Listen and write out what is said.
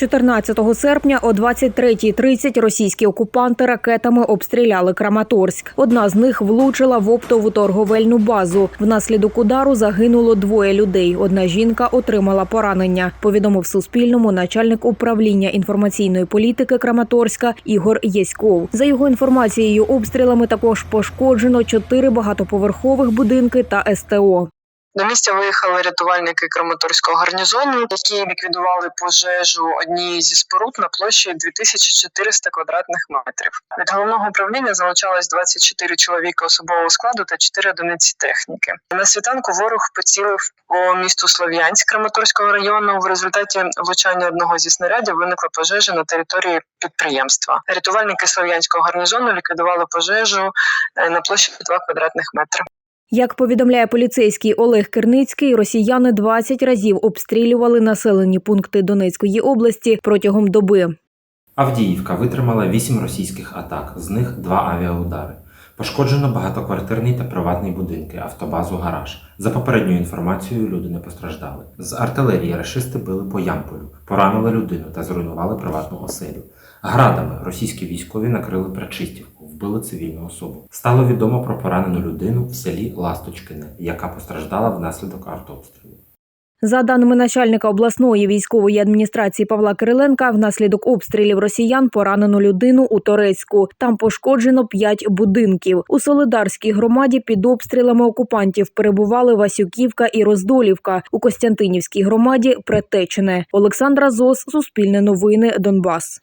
14 серпня о 23.30 російські окупанти ракетами обстріляли Краматорськ. Одна з них влучила в оптову торговельну базу. Внаслідок удару загинуло двоє людей. Одна жінка отримала поранення. Повідомив Суспільному начальник управління інформаційної політики Краматорська Ігор Єськов. За його інформацією, обстрілами також пошкоджено чотири багатоповерхових будинки та СТО. До місця виїхали рятувальники Краматорського гарнізону, які ліквідували пожежу однієї зі споруд на площі 2400 квадратних метрів. Від головного управління залучалось 24 чоловіка особового складу та 4 одиниці техніки. На світанку ворог поцілив по місту Слов'янськ Краматорського району. В результаті влучання одного зі снарядів виникла пожежа на території підприємства. Рятувальники Слов'янського гарнізону ліквідували пожежу е, на площі 2 квадратних метри. Як повідомляє поліцейський Олег Керницький, росіяни 20 разів обстрілювали населені пункти Донецької області протягом доби. Авдіївка витримала 8 російських атак, з них 2 авіаудари. Пошкоджено багатоквартирний та приватний будинки, автобазу, гараж. За попередньою інформацією, люди не постраждали. З артилерії рашисти били по Ямполю, поранили людину та зруйнували приватну оселю. Градами російські військові накрили Пречистівку, вбили цивільну особу. Стало відомо про поранену людину в селі Ласточкине, яка постраждала внаслідок артобстрілу. За даними начальника обласної військової адміністрації Павла Кириленка, внаслідок обстрілів росіян поранено людину у Торецьку. Там пошкоджено п'ять будинків. У Солидарській громаді під обстрілами окупантів перебували Васюківка і Роздолівка. У Костянтинівській громаді Претечине. Олександра Зос, Суспільне новини, Донбас.